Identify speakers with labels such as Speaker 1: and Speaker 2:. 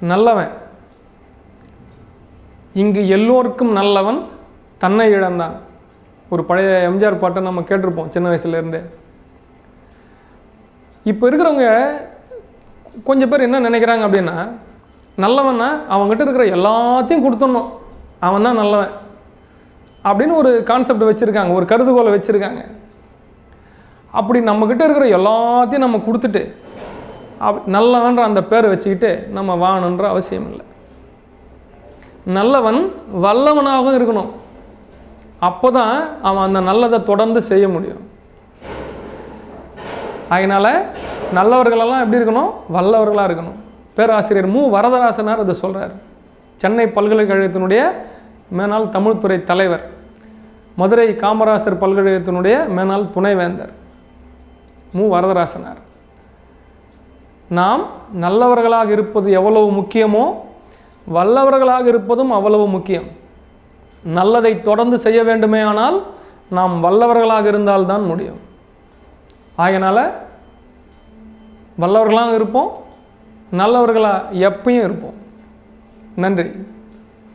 Speaker 1: நல்லவன். இங்கு எல்லோருக்கும் நல்லவன் தன்னை இழந்தான். ஒரு பழைய எம்ஜிஆர் பாட்டை நம்ம கேட்டிருப்போம் சின்ன வயசுலேருந்தே. இப்போ இருக்கிறவங்க கொஞ்சம் பேர் என்ன நினைக்கிறாங்க அப்படின்னா நல்லவன்னா அவங்ககிட்ட இருக்கிற எல்லாத்தையும் கொடுத்துடணும். அவன் தான் நல்லவன். அப்படின்னு ஒரு கான்செப்ட் வச்சுருக்காங்க ஒரு கருதுகோலை வச்சுருக்காங்க. அப்படி நம்மக்கிட்ட இருக்கிற எல்லாத்தையும் நம்ம கொடுத்துட்டு அப் நல்லவன்ற அந்த பேரை வச்சுக்கிட்டு நம்ம வாழணுன்ற அவசியம் இல்லை. நல்லவன் வல்லவனாகவும் இருக்கணும். அப்போ தான் அவன் அந்த நல்லதை தொடர்ந்து செய்ய முடியும். அதனால் நல்லவர்களெல்லாம் எப்படி இருக்கணும்? வல்லவர்களாக இருக்கணும். பேராசிரியர் மு. வரதராசனார் அதை சொல்கிறார் சென்னை பல்கலைக்கழகத்தினுடைய மேனால் தமிழ்துறை தலைவர் மதுரை காமராசர் பல்கலைக்கழகத்தினுடைய மேனால் துணைவேந்தர் மு. வரதராசனார். நாம் நல்லவர்களாக இருப்பது எவ்வளவு முக்கியமோ வல்லவர்களாக இருப்பதும் அவ்வளவு முக்கியம். நல்லதை தொடர்ந்து செய்ய வேண்டுமே ஆனால் நாம் வல்லவர்களாக இருந்தால்தான் முடியும். ஆகையினால் வல்லவர்களாக இருப்போம் நல்லவர்களாக எப்பயும் இருப்போம். நன்றி.